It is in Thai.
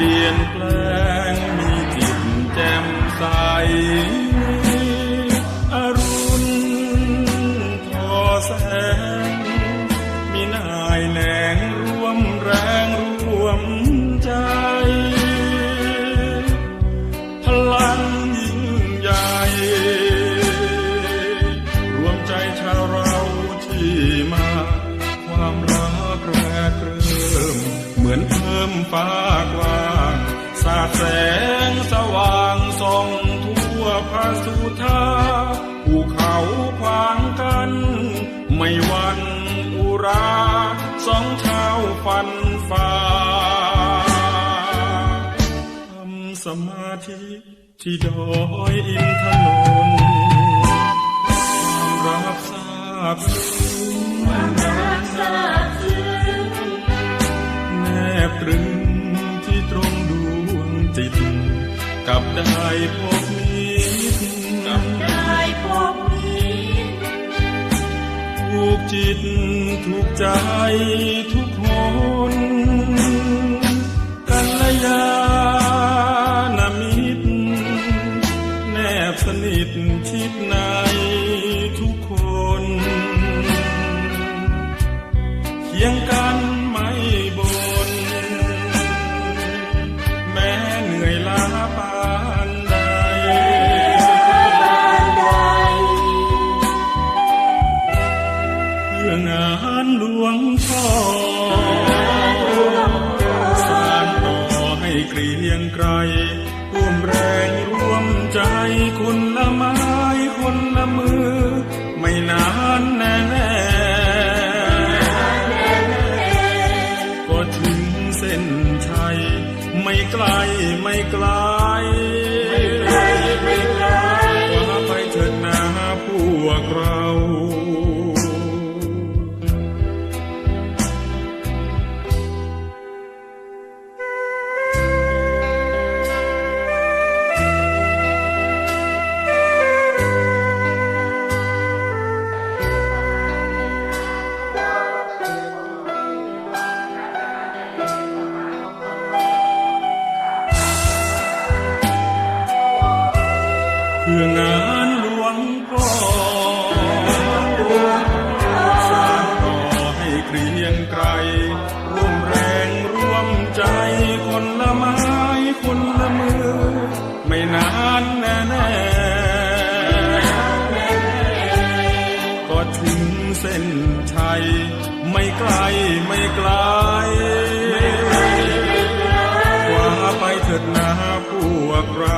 เปลี่ยนแปลงมีจิตแจ่มใสอรุณทอแสง มีนายแหลงร่วมแรงร่วมใจ พลังยิ่งใหญ่ รวมใจชาวเราที่มา ความรักแรกเริ่มเหมือนเพิ่มฟ้ากว่า แสงสว่างส่องทั่วพระสุธาภูเขาขวางกัน ไม่วันอุราสองเท้าฟันฝ่าทำสมาธิที่ดอยอินทนนท์รับทราบ ได้พบมิตรกับได้พบนี้ถูกจิตถูกใจทุกคนกัลยาณมิตรแนบสนิทชิดในทุกคนเคียงกันไม่บนแม้เหนื่อยล้าป เพื่องานหลวงพ่อสานต่อให้เกรียงไกรร่วมแรงร่วมใจคนละไม้คนละมือ ไม่นานแน่แน่ก็ถึงเส้นชัย ไม่ไกลไม่ไกลว่าไปเถิดนาพวกเรา คืองานหลวงก่อสร้อให้เรียงไกรร่วมแรงร่วมใจคนละไม้คนละมือ ไม่นานแน่แน่ก็ถึงเส้นชัย ไม่ไกลไม่ไกลกว่าไปเถิดนาพวกรา